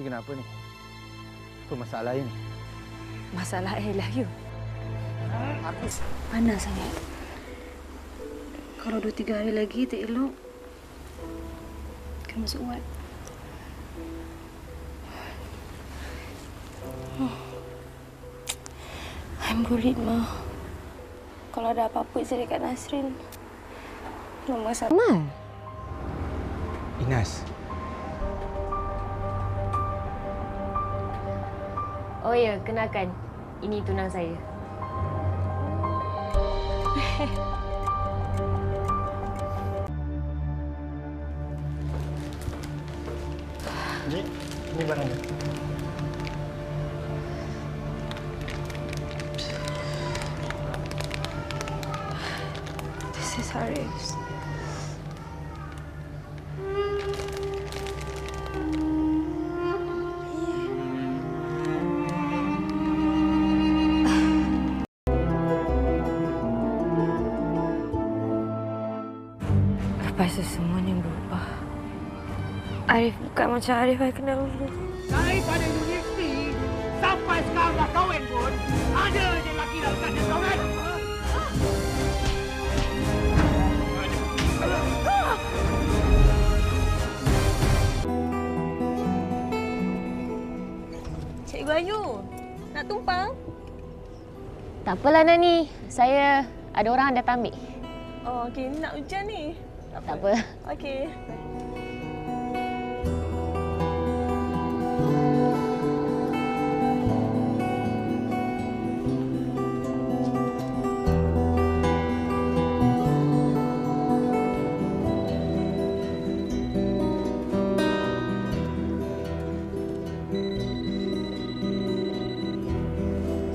Ini kenapa ni? Apa masalah ini? Masalah I lah you. Habis. Panas sangat. Kalau dua tiga hari lagi tak elok, kena masuk wad. Hmm. I'm worried, Ma. Kalau ada apa-apa saya dekat Nasrin, Mama sama. Mal. Inas. Oh ya, kenalkan. Ini tunang saya. Ni, ni barangnya. This is Haris. Lepas tu semuanya berubah. Arif bukan macam Arif saya kenal dulu. Daripada universiti sampai sekarang dah kahwin pun ada je lelaki nak lekat dia kahwin. Cikgu Ayu, nak tumpang? Tak apalah Nani. Saya ada orang datang ambil. Oh, okey. Nak hujan ni. Tak apa. Okey.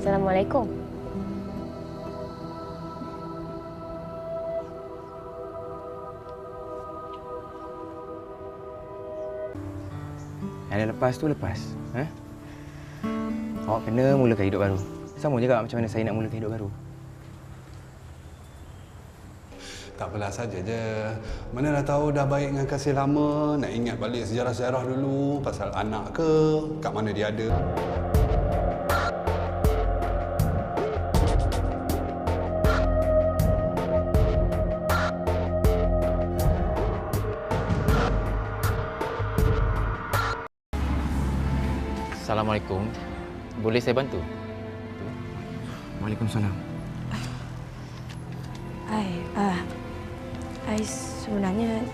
Assalamualaikum. Yang dah lepas tu lepas. Eh? Awak kena mulakan hidup baru. Sama juga macam mana saya nak mulakan hidup baru. Tak apalah saja je. Mana dah tahu dah baik dengan kasih lama, nak ingat balik sejarah-sejarah dulu pasal anak ke, kat mana dia ada. Assalamualaikum. Boleh saya bantu? Waalaikumsalam. Ai, ah, I sebenarnya